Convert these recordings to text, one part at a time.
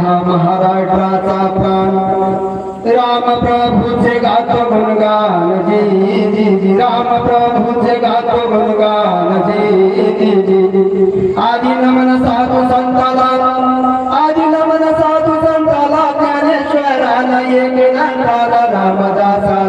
हा महाराष्ट्राचा प्राण. राम प्रभूचे गातो गुणगान जी जी जी. राम प्रभूचे गातो गुणगान जी जी जी. आदि नमन साधू संताला आदि नमन साधू संताला ज्ञानेश्वराला एक नाथाला रामदासा.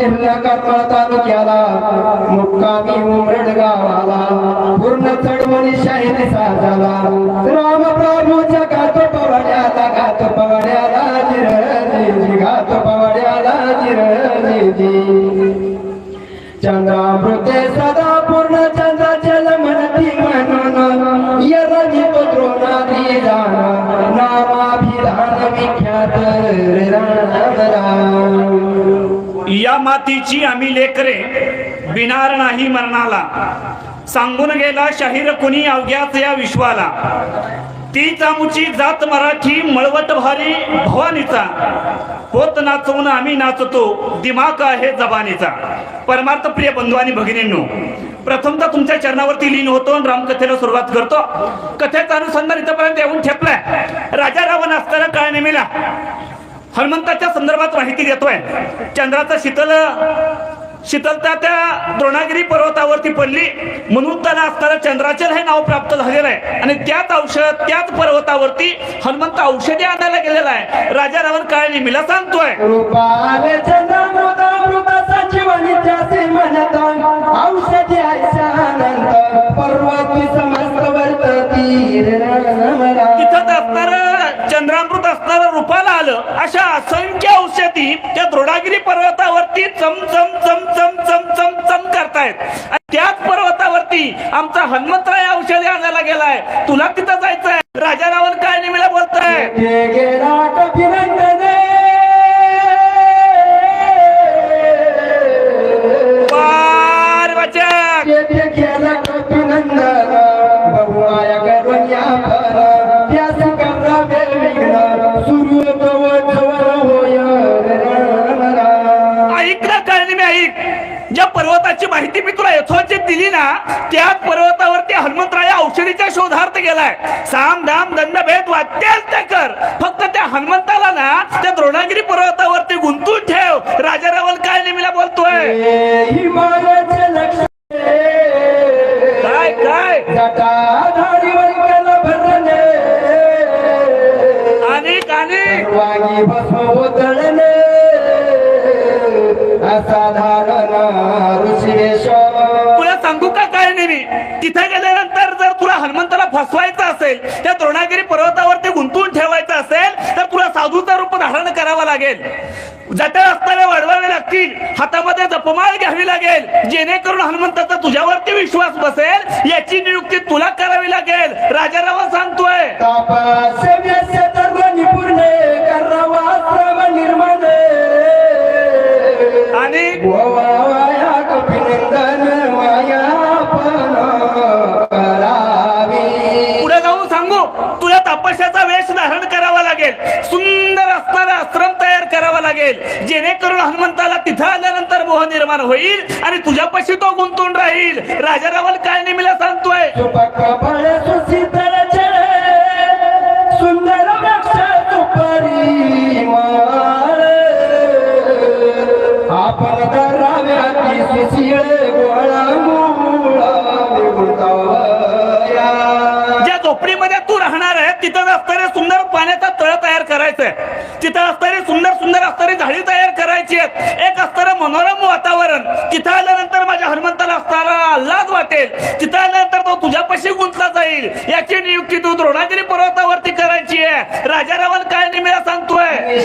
जिल्हा करमाळ तालुक्याला मुक्कामी उमरड गावाला पूर्ण चढवणी शाहीने साजाला राम प्रभूच्या गातो पवड्याला गातो पवड्याला जिर जी गातो पवाड्याला जिर चंद्रामृते सदा मातीची आम्ही लेकरे बिनार नाही मरणाला. सांगून गेला शाहीर कुणी अवघ्याच या विश्वाला. ती चामुची जात मराठी मळवट भारी भवानीचा. होत नाचवून आम्ही नाचतो दिमाग आहे जबानीचा. परमार्थ प्रिय बंधू आणि भगिनींनो प्रथमतः तुमच्या चरणावरती लीन होतो आणि रामकथेला सुरुवात करतो. कथेचा अनुसंधान इथपर्यंत येऊन ठेपलाय. राजा रावण असताना काळ नेमेला. हनुमंताच्या संदर्भात माहिती देतोय. चंद्राचा शीतल शीतलता त्या द्रोणागिरी पर्वतावरती पडली. म्हणून त्याला असणारं चंद्राचल हे नाव प्राप्त झालेलं आहे. आणि त्याच औषध त्याच पर्वतावरती हनुमंत औषधी आणायला गेलेला आहे. राजा रावण काय मिला सांगतोय अशा असंख्य औषधी त्या द्रोणागिरी पर्वतावरती चम चम चम चम चम चम चम करतायत. आणि त्याच पर्वतावरती आमचा हनुमंतराय औषधी आणायला गेलाय. तुला तिथं जायचंय. राजा रावण काय नेहमीला बोलताय दिली ना त्याच पर्वतावरती हनुमंतराया औषधीच्या शोधार्थ गेलाय. साम दाम दंड भेद वाटेल ते कर. फक्त त्या हनुमंताला ना त्या द्रोणागिरी पर्वतावरती गुंतून ठेव. राजा रावल काय नेहमीला बोलतोय? काय काय? अनेक अनेक. असाधारण ऋषिकेश फसवायचं असेल त्या द्रोणागिरी पर्वतावरती गुंतवून ठेवायचं असेल तर तुला साधूचं रूप धारण करावं लागेल. जटा असताना वाढवावे लागतील हातामध्ये जपमाळ घ्यावी लागेल जेणेकरून हनुमंताचा तुझ्यावरती विश्वास बसेल याची नियुक्ती तुला करावी लागेल. राजारावा सांगतोय. धारण करावा लागेल. सुंदर असणारा आश्रम तयार करावा लागेल. जेणेकरून हनुमंताला तिथं आल्यानंतर मोह निर्माण होईल आणि तुझ्यापाशी तो गुंतून राहील. राजा रावल काय नेहमीला सांगतोय? सुंदर आपण तिथं असणारे सुंदर पाण्याचा तळ तयार करायचंय. तिथं असणारी सुंदर सुंदर असणारी झाडी तयार करायची आहेत. एक असणारं मनोरम वातावरण. तिथं आल्यानंतर माझ्या हनुमंताला असणारा आल्हाद वाटेल. तिथं आल्यानंतर तो तुझ्यापाशी गुंतला जाईल. याची नियुक्ती तू द्रोणागिरी पर्वतावरती करायची आहे. राजा रावण काय नेहमीला सांगतोय?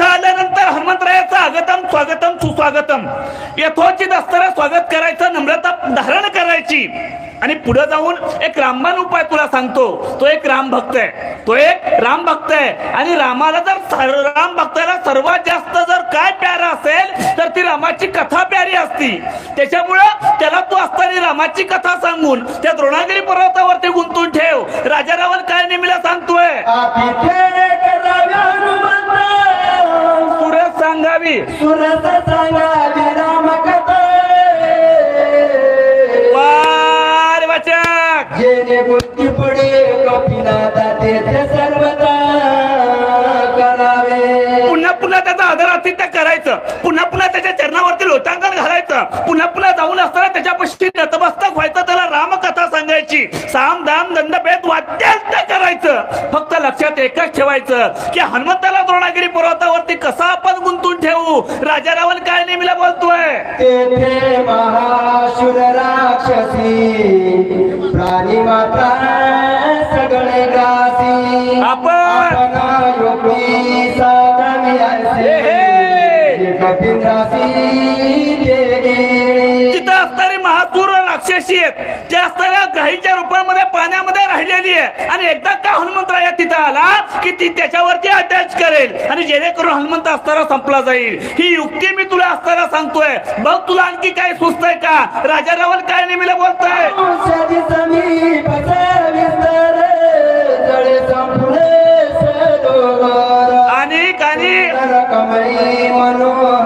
विगुंते आल्यानंतर हनुमंतरायाचं आगतम स्वागतम सुस्वागतम. यथोचित असताना स्वागत करायचं नम्रता धारण करायची. आणि पुढे जाऊन एक रामबाण उपाय तुला सांगतो. तो एक राम भक्त आहे. तो एक राम भक्त आहे. आणि रामाला जर राम भक्ताला सर्वात जास्त जर काय प्यारा असेल तर ती रामाची कथा प्यारी असती. त्याच्यामुळं त्याला तू असताना रामाची कथा सांगून त्या द्रोणागिरी पर्वतावरती गुंतून ठेव. राजा रावण काय नेहमीला सांगतोय? सांगावी. सुरत सांगावी वाचक. जेणे बुद्धी पुढे तेथे सर्वता करावे. पुन्हा पुन्हा त्याचा आदर आतिथ्य करायचं. पुन्हा पुन्हा त्याच्या चरणावरती लोटांगण घालायचं. पुन्हा पुन्हा जाऊन असताना त्याच्यापाशी नतमस्तक व्हायचं. त्याला रामकथा सांगायची साम दाम दंड भेद वाद्यांत करायचं. फक्त लक्षात एकच ठेवायचं की हनुमंताला द्रोणागिरी पर्वतावरती कसा आपण गुंतून ठेवू? राजा रावण काय नेहमीला बोलतोय? तेथे महाशुर राक्षसी प्राणी माता सगळे ग्रासी आपण! योगी हे, हे. राक्षसी आहेत. त्या असणाऱ्या गाईच्या रूपामध्ये पाण्यामध्ये राहिलेली आहे. आणि एकदा का हनुमंतराया तिथं आला की ती त्याच्यावरती अटॅच करेल. आणि जेणेकरून हनुमंत असताना संपला जाईल. ही युक्ती मी तुला असताना सांगतोय. बघ तुला आणखी काय सुचतंय का? राजा रावण काय नेहमीला बोलतोय? आणि कमळी मनोहर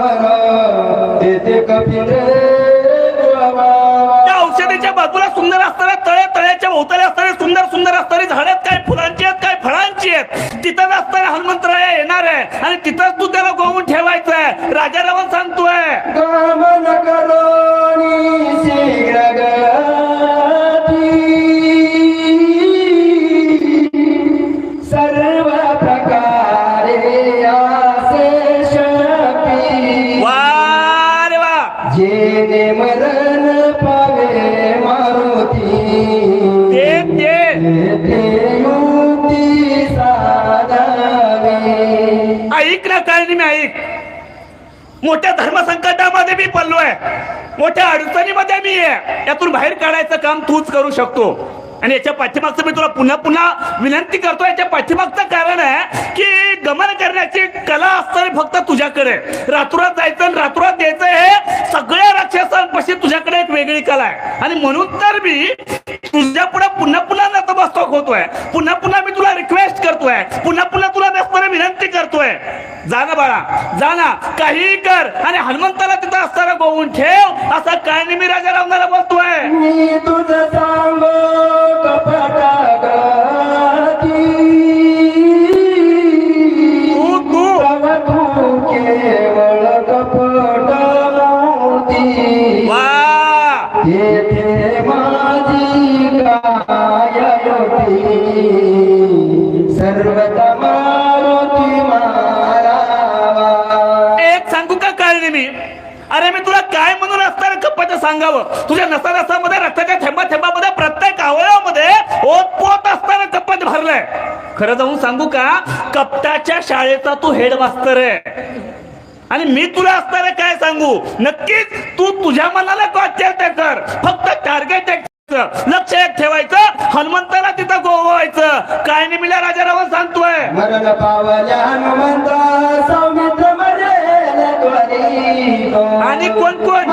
औषधीच्या सुंदर असणाऱ्या तळे तळ्याच्या भोवताली असणारे सुंदर सुंदर असणारी झाड आहेत, काय फुलांची आहेत काय फळांची आहेत. तिथं असताना हनुमंतराया येणार आहे. आणि तिथंच तू त्याला गोवून ठेवायचं आहे. राजा रावण सांगतोय मोठ्या धर्मसंकटामध्ये मी पडलोय. मोठ्या अडचणीमध्ये मी आहे. यातून बाहेर काढायचं काम तूच करू शकतो. आणि याच्या पाठीमागचं मी तुला पुन्हा पुन्हा विनंती करतो याच्या पाठीमागचं कारण आहे की गमन करण्याची कला असताना फक्त तुझ्याकडे. रातोरात जायचं आणि रातोरात द्यायचं हे सगळ्या राक्षसांपाशी तुझ्याकडे एक वेगळी कला आहे. आणि म्हणून तर मी तुझ्या पुढे पुन्हा पुन्हा नतमस्तक होतोय. पुन्हा पुन्हा मी तुला रिक्वेस्ट करतोय. पुन्हा पुन्हा तुला नसताना विनंती करतोय. जा ना बाळा जा ना. काही कर. आणि हनुमंताला तिथं असताना गोवून ठेव. असं काय नाही मी राजा रावणाला बोलतोय सांगावं तुझ्या नसा नसामध्ये रक्ताच्या थेंबा थेंबामध्ये प्रत्येक अवयवामध्ये ओतपोत असताना कप्पत भरलंय खरं जाऊन सांगू का? कप्ताच्या शाळेचा तू हेडमास्तर आहे. आणि मी तुला असताना काय सांगू? नक्कीच तू तुझ्या मनाला कॉन्टॅक्ट कर फक्त टार्गेट लक्ष एक ठेवायचं. हनुमंताला तिथं गोवायचं काय नाही मिला राजा रावण सांगतोय. मरण पावल्या हनुमंत सौमित्र मरेल त्वरी आणि कोण कोण?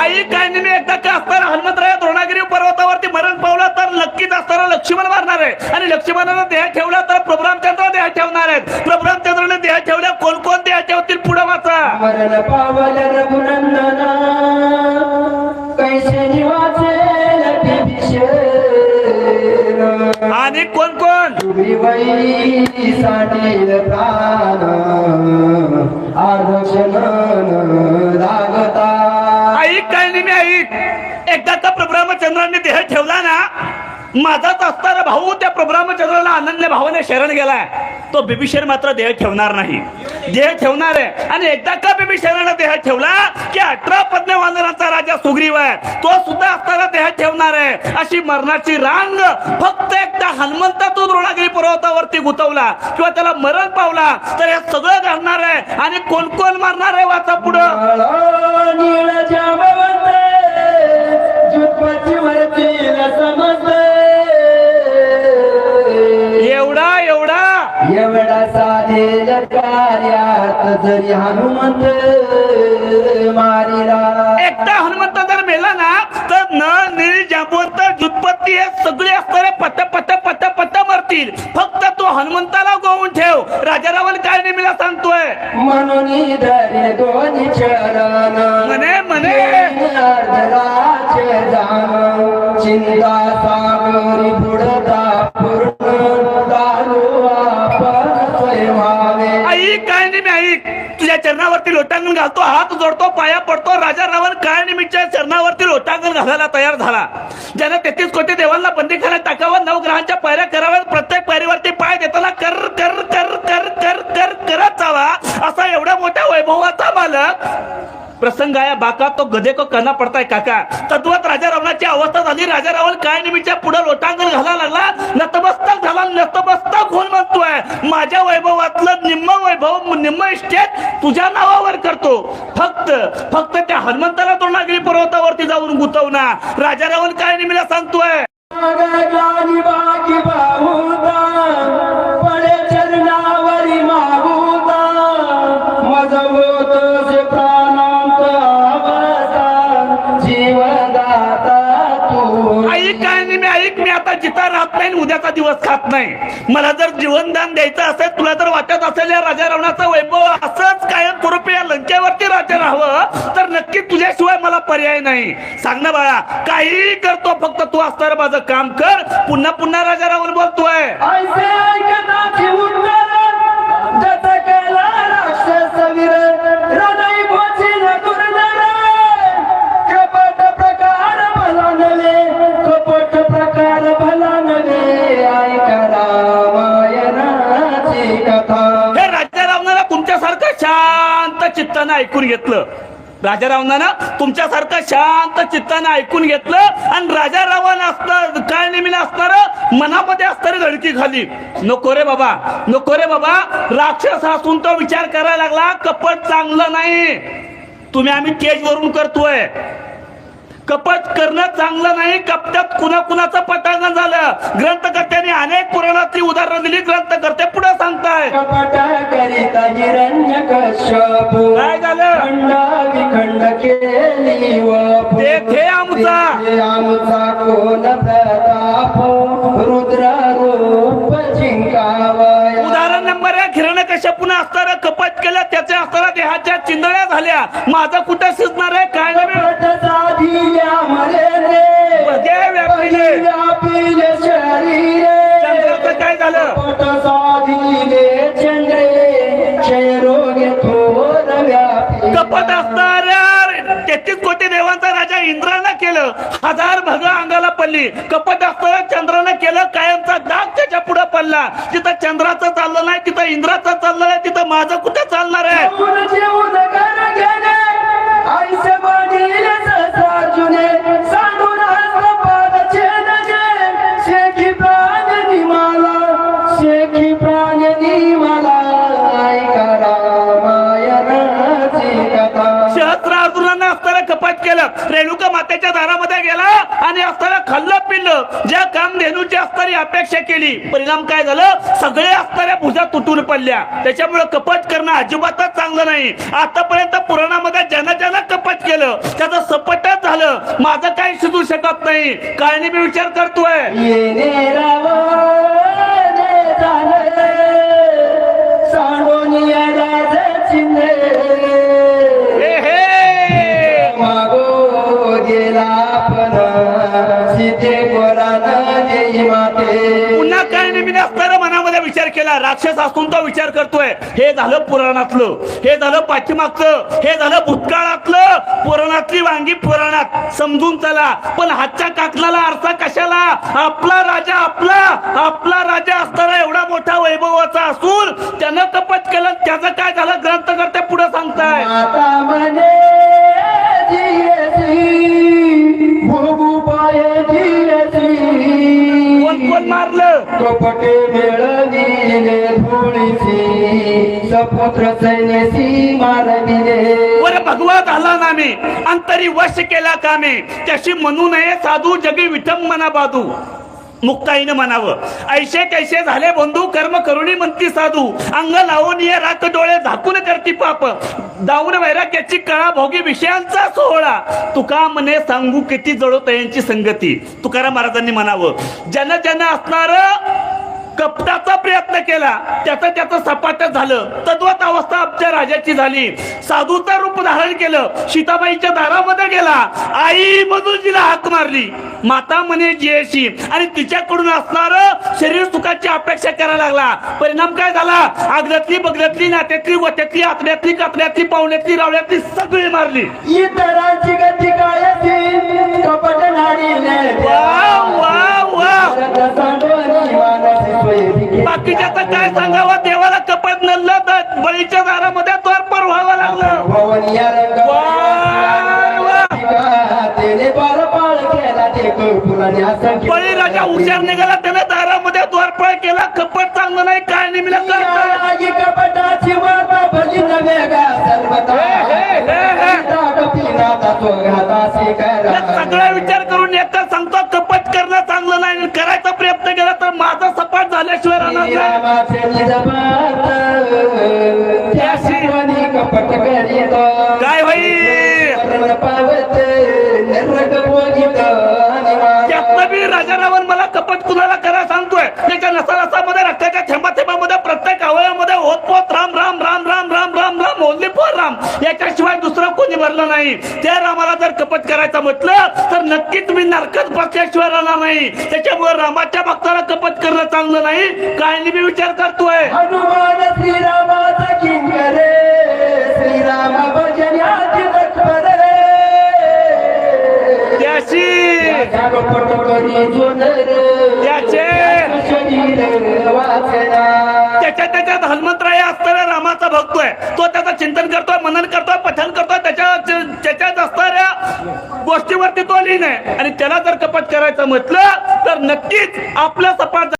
आई मी एकदा का असताना हनुमंतराय द्रोणागिरी पर्वतावरती मरण पावला तर नक्कीच असताना लक्ष्मण मारणार आहे. आणि लक्ष्मणानं देह ठेवला तर प्रभुरामचंद्र देह ठेवणार आहेत. प्रभुरामचंद्रने देह ठेवल्या कोण कोण देह ठेवतील पुढे मरण रघुनंदना. कैसे बिभीषण आणि कोण कोण प्राण लागता. ऐक काय नाही मी ऐक एकदा त्या प्रभू रामचंद्रांनी देह ठेवला ना माझाच असणारा भाऊ त्या प्रभुरामचंद्राला आनंद भावाने शरण गेलाय. तो बिबिशेर मात्र देह ठेवणार नाही. देह ठेवणार आहे. आणि एकदा का बिभीषणाने देह ठेवला की अठरा पद्मे वानरांचा राजा सुग्रीव आहे. तो सुद्धा असताना देह ठेवणार आहे. अशी मरणाची रांग फक्त एकदा हनुमंता तो द्रोणागिरी पर्वतावरती गुतवला किंवा त्याला मरण पावला तर हे सगळं घडणार आहे. आणि कोण कोण मारणार आहे वाचा पुढं? साधेल कार्यात जरी हनुमंत मारिला. एकटा हनुमंत जर मेला ना तर न निळ जांबवंत जुत्पत्ती हे सगळे असणारे पट पट पट पट मरतील. फक्त तो हनुमंताला गोवून ठेव. राजारावल काय नेहमीला सांगतोय? म्हणून धरे दोन्ही चरण म्हणे म्हणे. अर्धराचे जाण. चिंता सागरी बुडता पूर्ण. ऐक काय नेहमी ऐक तुझ्या चरणावरती लोटांगण घालतो हात जोडतो पाया पडतो. राजा रावण काय निमित्तच्या चरणावरती लोटांगण घालायला तयार झाला. ज्यानं तेहतीस कोटी देवांना बंदी बंदीखान्यात टाकावं नऊ ग्रहांच्या पायऱ्या कराव्यात प्रत्येक पायरीवरती पाय देताना कर कर कर कर कर कर करत जावा. असा एवढ्या मोठ्या वैभवाचा मालक प्रसंग आया बाका तो गधे को करना पडताय काका. तद्वत राजा रावणाची अवस्था झाली. राजा रावण काय निमित्त पुढे लोटांगण घालायला लागला? नतमस्तक झाला नतमस्तक होऊन म्हणतोय माझ्या वैभवातलं निम्म वैभव निम्म इस्टेट तुझ्या नावावर करतो. फक्त फक्त त्या हनुमंताला तोंडागिरी पर्वतावरती जाऊन गुतवना. राजा रावण काय निमित्त सांगतोय? दिवस खात नाही. मला जर जीवनदान द्यायचं असेल तुला जर वाटत असेल या राजा रावणाचा वैभव असंच कायम स्वरूपी या लंकेवरती राजा राहावं तर नक्की तुझ्याशिवाय मला पर्याय नाही. सांग ना बाळा काही करतो फक्त तू असणार माझं काम कर. पुन्हा पुन्हा राजा रावण बोलतोय. चित्तानं ऐकून घेतलं. राजारावणानं तुमच्यासारखं शांत चित्तानं ऐकून घेतलं आणि राजारावान असणार काय नेहमीला असणार? मनामध्ये असणारी धडकी खाली. नको रे बाबा नको रे बाबा. राक्षस असून तो विचार करायला लागला कपट चांगलं नाही. तुम्ही आम्ही केजवरून करतोय. कपट करणं चांगलं नाही कपट्यात कुणा कुणाचं पटांगण झालं ग्रंथकर्त्यांनी अनेक पुराणातली उदाहरणं दिली ग्रंथकर्ते पुढे सांगताय काय झालं? तेथे आमचा. आमचा कोण प्रताप रुद्र रूप उदाहरण नंबर एक हिरण्यकश्यपून असणारं कपट केलं त्याच्या असणाऱ्या देहाच्या चिंदळ्या झाल्या माझं हजार भग अंगाला पडली. कपट असणाऱ्या चंद्रानं केलं कायमचा दाग त्याच्या पुढे पडला. जिथं चंद्राचं चाललं नाही तिथं इंद्राचं चाललं नाही तिथं माझं कुठं चालणार आहे? असताना रेणुका मातेच्या दारामध्ये गेला आणि असताना खाल्लं पिल्लं ज्या काम धेनूची असणारी अपेक्षा केली. परिणाम काय झालं? सगळे असणाऱ्या भुजा तुटून पडल्या. त्याच्यामुळे कपट करणं अजिबातच चांगलं नाही. आतापर्यंत पुराणामध्ये ज्यानं ज्यानं कपट केलं त्याचं सपटच झालं. माझं काही शिजू शकत नाही. काय मी विचार करतोय. पुन्हा काय नेहमी असताना मनामध्ये विचार केला राक्षस असून तो विचार करतोय हे झालं पुराणातलं हे झालं पाठीमागचं हे झालं भूतकाळातलं पुराणातली वांगी पुराणात. समजून चला पण हातच्या काकणाला आरसा कशाला? आपला राजा आपला आपला राजा असताना एवढा मोठा वैभवाचा असून त्यानं कपट केलं त्याचं काय झालं? ग्रंथकर्ते पुढे सांगताय. मारलं. कपटे मेळ पोळीसी सपुत्र सैन्यसी मारविले वर भगवा झाला नामे अंतरी वश केला कामे त्याशी म्हणू नये साधू जगी विठम मना बाधू. मुक्ताईनं म्हणावं ऐशे कैसे झाले बंधू कर्म करुणी म्हणती साधू अंग लावून ये रात डोळे झाकून करती पाप दाऊन वैराग्याची कळा भोगी विषयांचा सोहळा तुका म्हणे सांगू किती जळोत यांची संगती. तुकाराम महाराजांनी म्हणावं जन जन असणार कपटाचा प्रयत्न केला. त्याचं त्याचं सपाट झालं. तद्वत अवस्था आमच्या राजाची झाली. साधूचं रूप धारण केलं. सीताबाईच्या दारामध्ये गेला. आई म्हणून तिला हाक मारली. माता म्हणे जियशी आणि तिच्याकडून असणार शरीर सुखाची अपेक्षा करायला लागला. परिणाम काय झाला? आगल्यातली बगल्यातली नात्यातली वट्यातली आतड्यातली कातड्यातली पाहुण्यातली रावल्यातली सगळी मारली. इतरांची गती काळाची कपट नाडी बाकीच्याचं काय सांगावं? देवाला कपट नल्लं तर बळीच्या दारामध्ये द्वारपर व्हावं लागलं. त्याने बार पाळ केला ते कौतुकाने असं बळी राजा हुशार निघाला त्याने दारामध्ये द्वारपळ केला. कपट चांगलं नाही काय निमिला कपटाची सगळा विचार राहणार नाही कोणी भरलं नाही. त्या रामाला जर कपट करायचं म्हटलं तर नक्कीच मी नरकच बसल्याशिवाय राहणार नाही. त्याच्यामुळे रामाच्या भक्ताला कपट करणं चांगलं नाही. काय मी विचार करतोय. हनुमान श्रीरामाचा किंकरे श्रीराम भजन्याची तत्परे त्याशी कपट करी जुनर त्याचे शरीर वाचना. त्याच्या त्याच्यात हनुमंतराय असणाऱ्या रामाचा भक्तोय तो त्याचं चिंतन करतोय मनन करतोय करतोय त्याच्या त्याच्यात असणाऱ्या गोष्टीवरती तो लीन आहे आणि त्याला जर कपात करायचं म्हटलं तर नक्कीच आपलं सपाट